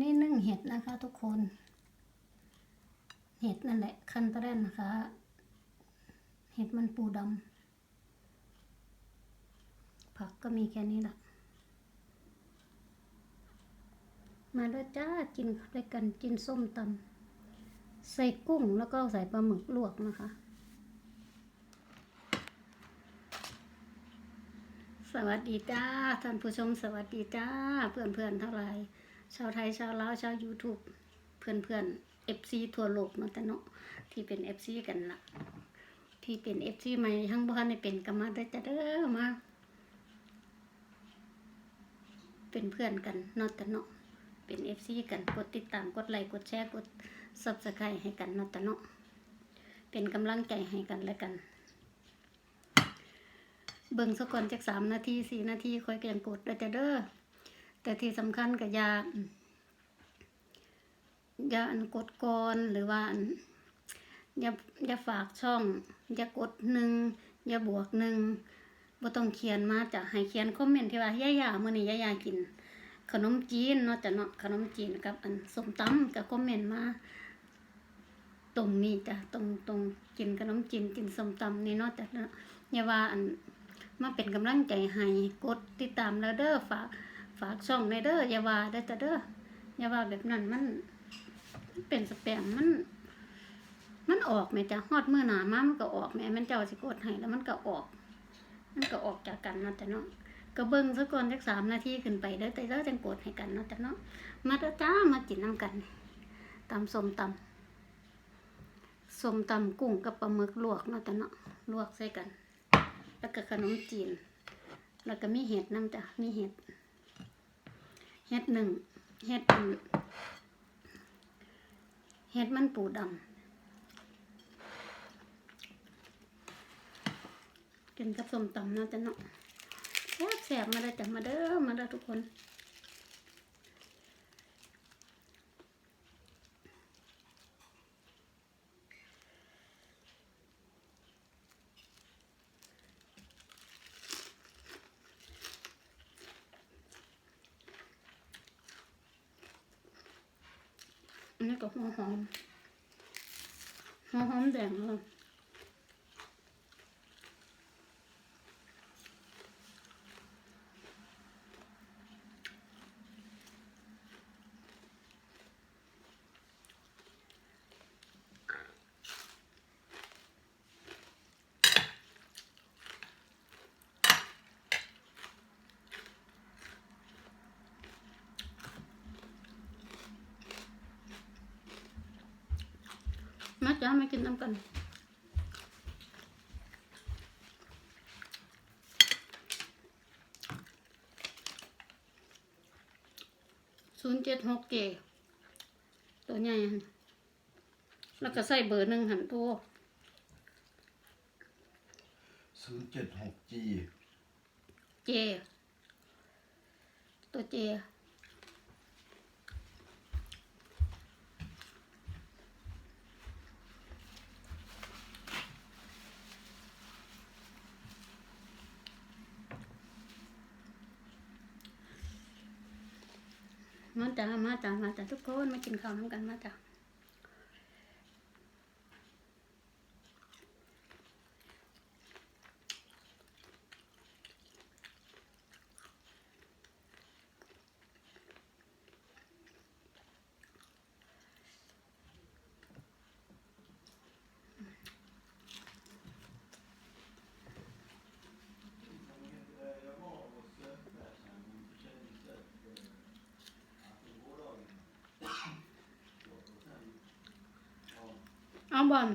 นี้นึ่งเห็ดนะคะ ทุกคน เห็ดนั่นแหละคันตะแรนนะคะ เห็ดมันปูดำผักก็มีแค่นี้แหละมาแล้วจ้ากินด้วยกันกินส้มตำใส่กุ้งแล้วก็ใส่ปลาหมึกลวกนะคะ สวัสดีจ้าท่านผู้ชมสวัสดีจ้าเพื่อนเพื่อนๆเท่าไหร่ ชาวไทยชาวลาวชาว YouTube เพื่อนเพื่อนเอฟซีทั่วโลกเนาะแต่เนาะที่เป็นเอฟซีกันละที่เป็นเอฟซีใหม่ทั้งบ้านในเป็นกันมาได้จ้าเด้อมา เป็นเพื่อนกันเนาะแต่เนาะเป็นเอฟซีกันกดติดตามกดไลค์กดแชร์กดซับสไครต์ให้กันเนาะแต่เนาะเป็นกำลังใจให้กันและกันเบิ่งสักก่อนจากสามนาทีสี่นาทีคอยเกงกดได้จะเด้อ แต่ที่สำคัญก็อย่ายาอันกดก่อนหรือว่าอย่าอย่าฝากช่องอย่ากดหนึ่งอย่าบวกหนึ่งบ่ต้องเขียนมาจะให้เขียนคอมเมนต์ที่ว่าย่าย่ามื้อนี้ย่าย่ากิน ขนมจีนเนาะจะเนาะขนมจีนกับอันส้มตำก็คอมเมนต์มาตรงนี้จ้ะตรงตรงกินขนมจีนกินส้มตำนี่เนาะจะเนาะอย่าว่าอันมาเป็นกำลังใจให้กดติดตามแล้วเด้อฝาก ฝากช่องในเด้ออย่าว่าได้แต่เด้ออย่าว่าแบบนั้นมันมันเป็นสแปมมัน มันออกแม่จ้ะฮอดมื้อหนามามันก็ออกแม่แม่นเจ้าสิกดให้แล้วมันก็ออก มันก็ออกจากกันเนาะจ้ะเนาะก็เบิ่งซะก่อนจักสามนาทีขึ้นไปเด้อแต่เด้อจังกดให้กันเนาะจ้ะเนาะมาเด้อจ้ามากินน้ำกันตำส้มตำส้มตำกุ้งกับปลาหมึกลวกเนาะจ้ะเนาะลวกใส่กัน แล้วก็ขนมจีน แล้วก็มีเห็ดน้ำจ้ะมีเห็ด เฮ็ดหนึ่งเฮ็ดมันเฮ็ดมันปูดำกินกับส้มตำนาะจ๊ะเนาะแซ่บมาได้จ้ะมาเด้อมาเด้อทุกคน อันนี้กับหัวหอมหัวหอมแดงเลย มาจ้ามากินน้ำกันศูนย์เจ็ดหกเกตัวใหญ่หั่นแล้วก็ใส่เบอร์หนึ่งหันโทรศูนย์เจ็ดหกจีเจตัวเจ มาจ้ามาจ้ามาจ้าทุกคนมากินข้าวน้ำกันมาจ้า เอาบอล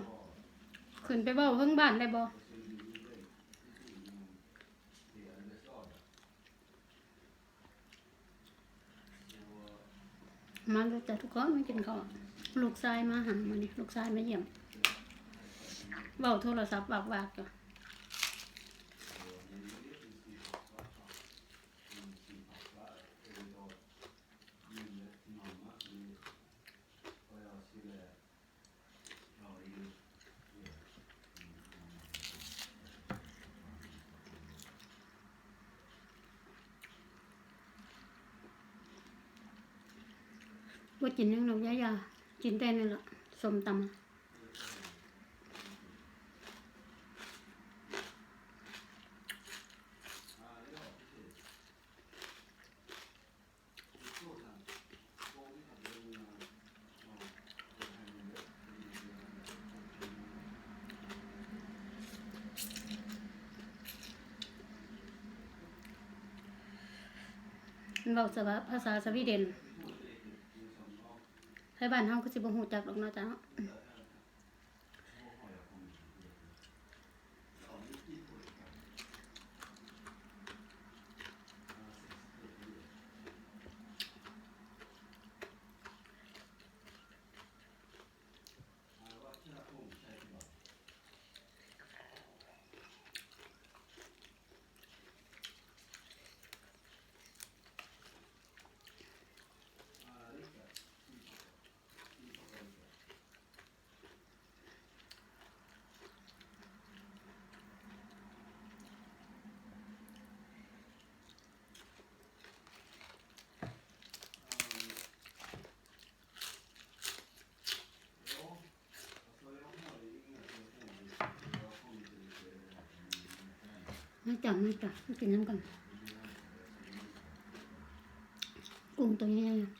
ขึ้นไปเบ้าเพิ่งบ้านได้บอมาแต่ทุกคนไม่กินข้าวลูกชายมาหามานี่ลูกชายมาเยี่ยมเบ้าโทรศัพท์บากบากๆอยู่ ว่ากินยังหนกยายากินแต่นี่แหละสมตำมันบอกสว่าภาษาสวีเดน ไทยบ้านเฮาก็สิบ่ฮู้จักหรอกเนาะจ้ะเนาะ ไม่จับไม่จับกินน้ำก่อนกุ้งตัวใหญ่ๆ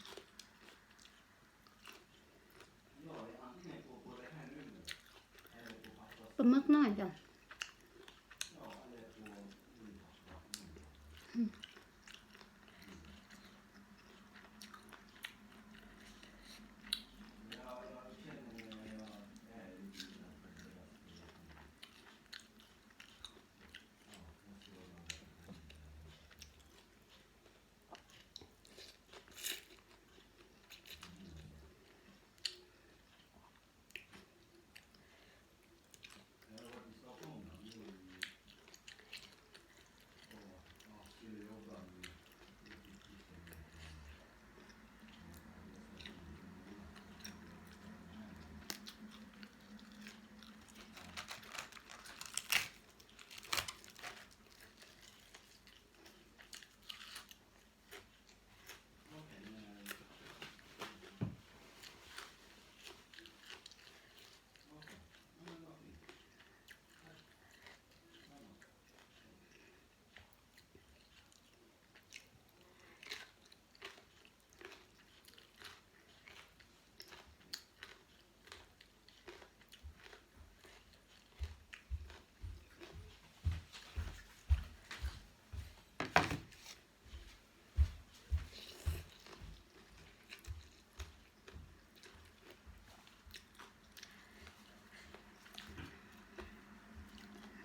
ปลาหมึกน้อยจ้ะ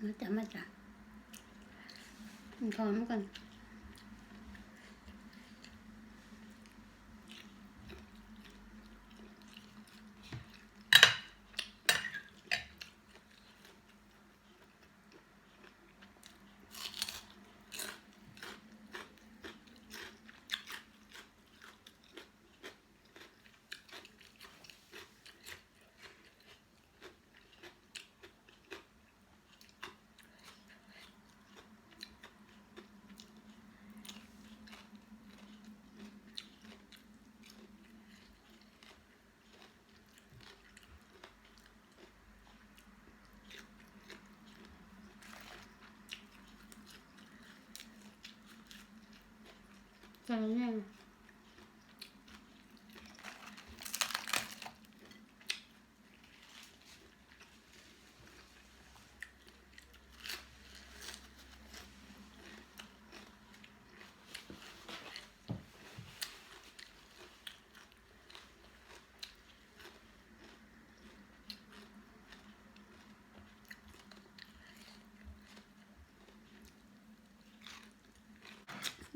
มาจ้ะมาจ้ะมันพร้อมกัน ใส่เ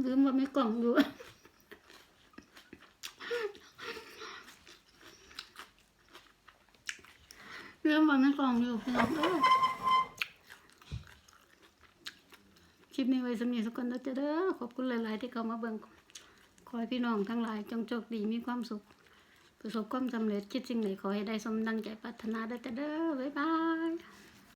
ลืมว่าไม่กล่องอยู่ลืมว่าไม่กล่องอยู่พี่น้องเอ้ยคลิปนี้ไว้สำหรับทุกคนแล้วจะเด้อขอบคุณหลาย ๆ ที่เข้ามาเบิ่งขอให้พี่น้องทั้งหลายจงโชคดีมีความสุข ประสบความสำเร็จคิดสิ่งไหนขอให้ได้สมดังใจปรารถนาได้จะเด้อบ๊ายบาย